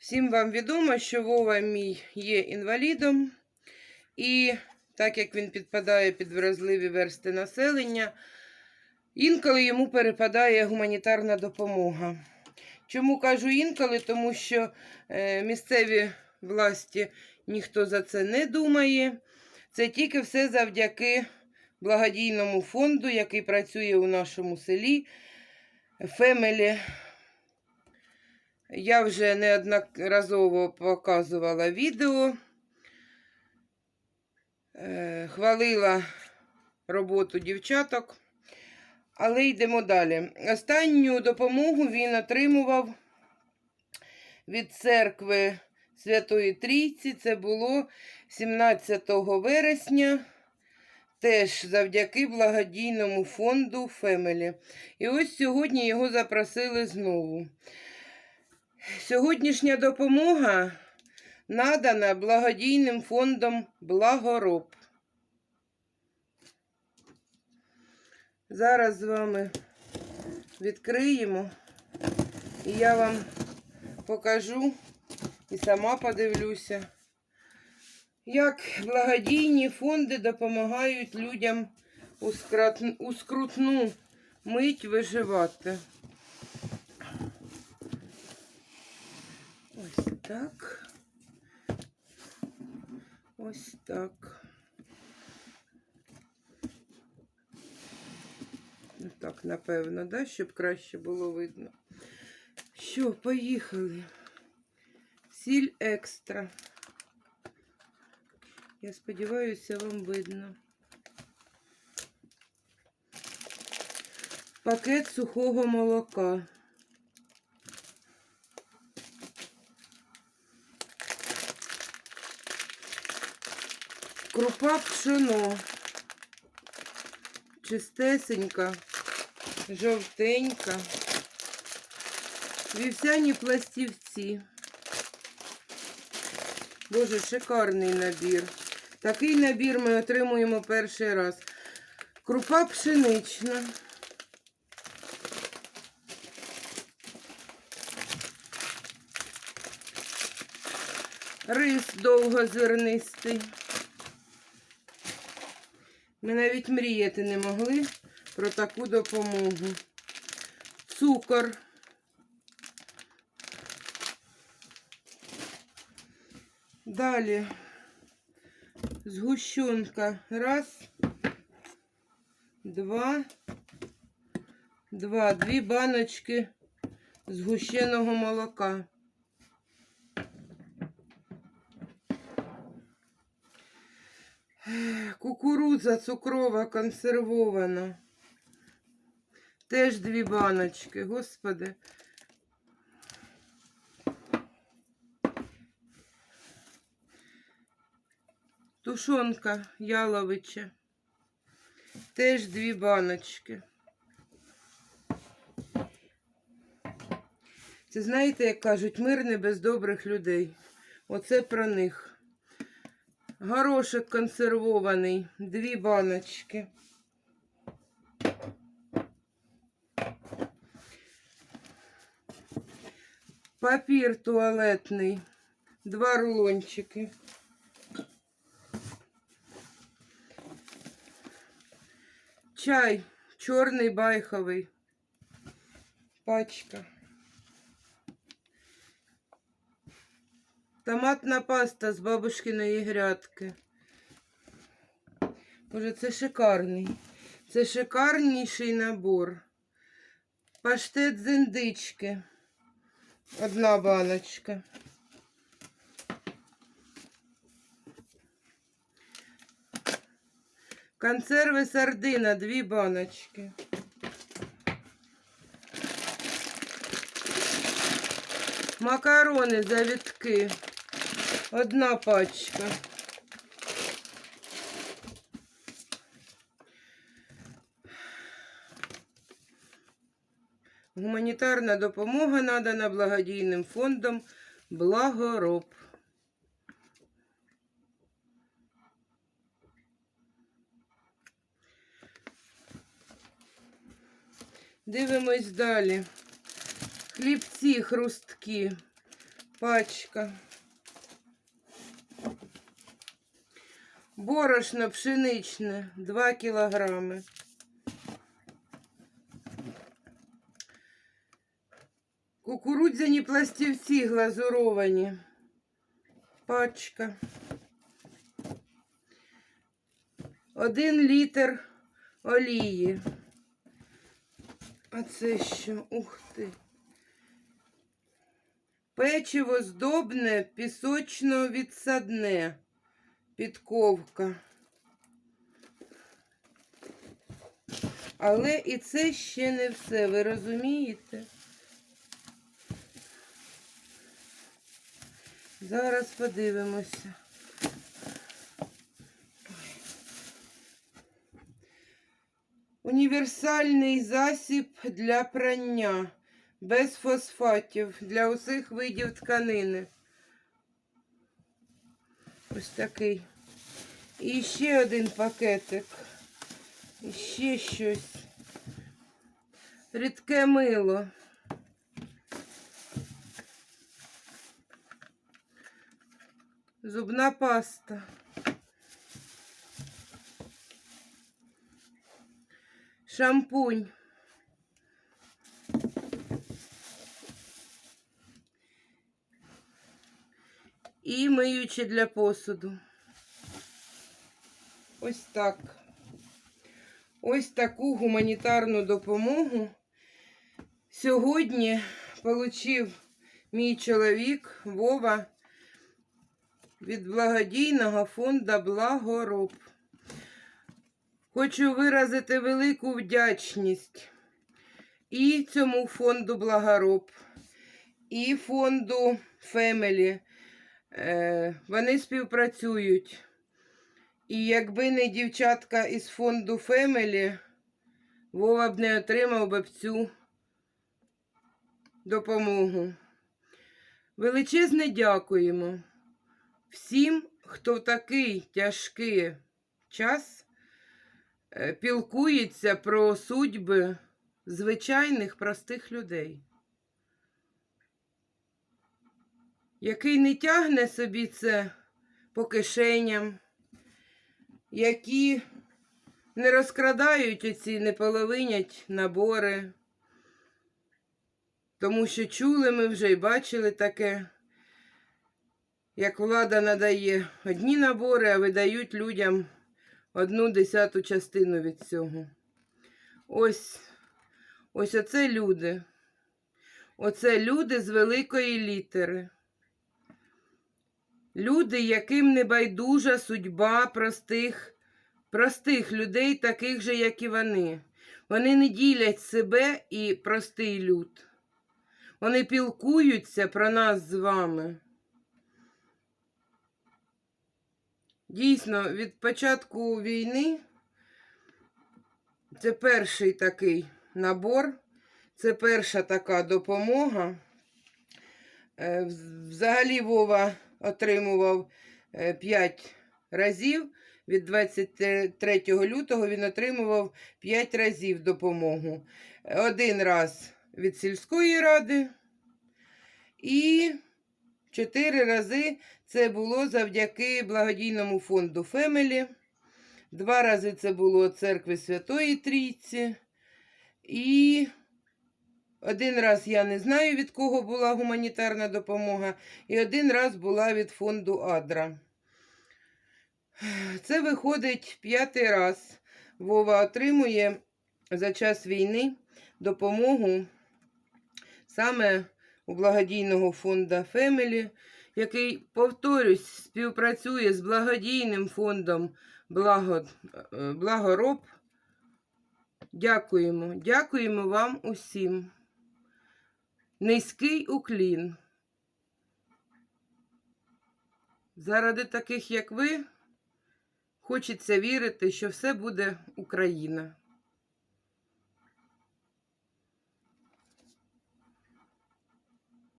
Всім вам відомо, що Вова мій є інвалідом, і так як він підпадає під вразливі версти населення, інколи йому перепадає гуманітарна допомога. Чому кажу інколи? Тому що е, місцеві власті ніхто за це не думає. Це тільки все завдяки благодійному фонду, який працює у нашому селі. Фемелі. Я вже неодноразово показувала відео, е, хвалила роботу дівчаток, але йдемо далі. Останню допомогу він отримував від церкви Святої Трійці. Це було 17 вересня. Теж завдяки благодійному фонду Фемелі. І ось сьогодні його запросили знову. Сьогоднішня допомога надана благодійним фондом Благороб. Зараз з вами відкриємо, і я вам покажу і сама подивлюся, як благодійні фонди допомагають людям у скрутну мить виживати. Ось так. Ось так. Так, напевно, да, щоб краще було видно. Що, поїхали. Сіль екстра. Я сподіваюся, вам видно. Пакет сухого молока. Крупа пшено. Чистесенька, жовтенька. Вівсяні пластівці. Боже, шикарний набір. Такий набір ми отримуємо перший раз. Крупа пшенична. Рис довгозернистий. Ми навіть мріяти не могли про таку допомогу. Цукор. Далі згущенка. Раз, два, два, дві баночки згущеного молока. Кукурудза цукрова консервована. Теж дві баночки, господи. Тушонка яловича. Теж дві баночки. Це знаєте, як кажуть, мир не без добрих людей. Оце про них. Горошок консервований, дві баночки. Папір туалетний, два рулончики. Чай чорний байховий. Пачка. Томатна паста з бабушкиної грядки. Боже, це шикарний. Це шикарніший набор. Паштет з індички. Одна баночка. Консерви сардина, дві баночки. Макарони завітки. Одна пачка. Гуманітарна допомога надана благодійним фондом Благороб. Дивимось далі. Хлібці хрусткі. пачка. Борошно пшеничне 2 кілограми. Кукурудзяні пластівці глазуровані. Пачка. Один літр олії. А це що? Ух ти. Печиво здобне, пісочно відсадне. Підковка. Але і це ще не все, ви розумієте? Зараз подивимося. Універсальний засіб для прання без фосфатів для усіх видів тканини. Ось такий. І ще один пакетик. І ще щось. Рідке мило. Зубна паста. Шампунь. І миючі для посуду. Ось так. Ось таку гуманітарну допомогу сьогодні отримав мій чоловік Вова від благодійного фонду Благороб. Хочу виразити велику вдячність і цьому фонду Благороб, і фонду Фемелі. Вони співпрацюють. І якби не дівчатка із фонду Фемелі, Вова б не отримав би цю допомогу. Величезне дякуємо всім, хто в такий тяжкий час е, пілкується про судьби звичайних простих людей, який не тягне собі це по кишеням, які не розкрадають оці, не половинять набори, тому що чули ми вже і бачили таке як влада надає одні набори, а видають людям одну десяту частину від цього. Ось ось оце люди. Оце люди з великої літери. Люди, яким не байдужа судьба простих, простих людей, таких же, як і вони. Вони не ділять себе і простий люд. Вони пілкуються про нас з вами. Дійсно, від початку війни це перший такий набор, це перша така допомога. Е, Взагалі Вова отримував 5 разів. Від 23 лютого він отримував 5 разів допомогу. Один раз від сільської ради і 4 рази це було завдяки благодійному фонду Фемелі. Два рази це було церкви Святої Трійці. І один раз я не знаю, від кого була гуманітарна допомога, і один раз була від фонду Адра. Це виходить п'ятий раз. Вова отримує за час війни допомогу саме у благодійного фонду Фемелі який, повторюсь, співпрацює з благодійним фондом Благо, Благороб. Дякуємо, дякуємо вам усім. Низький уклін. Заради таких, як ви, хочеться вірити, що все буде Україна.